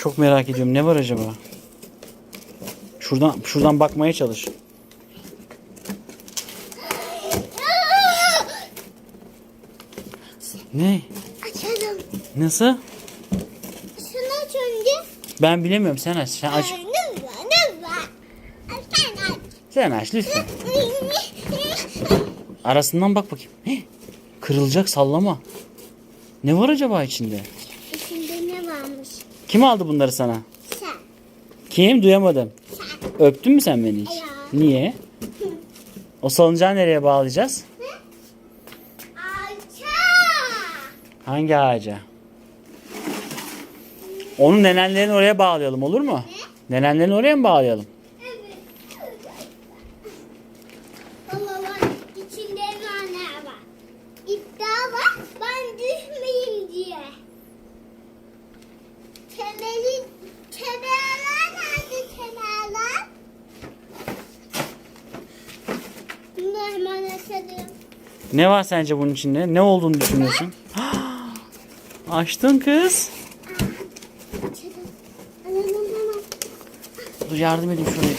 Çok merak ediyorum. Ne var acaba? Şuradan şuradan bakmaya çalış. Ne? Açalım. Nasıl? Şunu aç önce. Ben bilemiyorum. Sen aç. Sen aç. Ne var ne var? Sen aç. Sen aç lütfen. Arasından bak bakayım. Heh, kırılacak sallama. Ne var acaba içinde? İçinde ne varmış? Kim aldı bunları sana? Sen. Kim? Duyamadım. Sen. Öptün mü sen beni hiç? Hayır. Niye? O salıncağı nereye bağlayacağız? Aça. Hangi ağaca? Onu nenenlerin oraya bağlayalım olur mu? Nenenlerin oraya mı bağlayalım? Evet. Baba bak içinde ne var? İddia var ben düşmeyeyim diye. Kemerin kemerler nerede kemerler? Ne var sence bunun içinde? Ne olduğunu düşünüyorsun? Açtın kız. Dur yardım edeyim şuraya.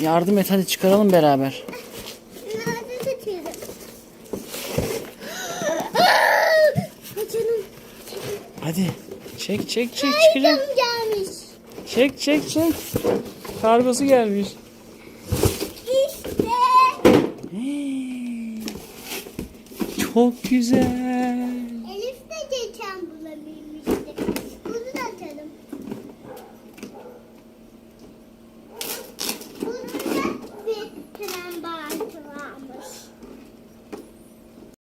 Yardım et hadi çıkaralım beraber. Hadi. Çek çek çek çıkacak. Çek çek çek. Kargosu gelmiş. Çok güzel.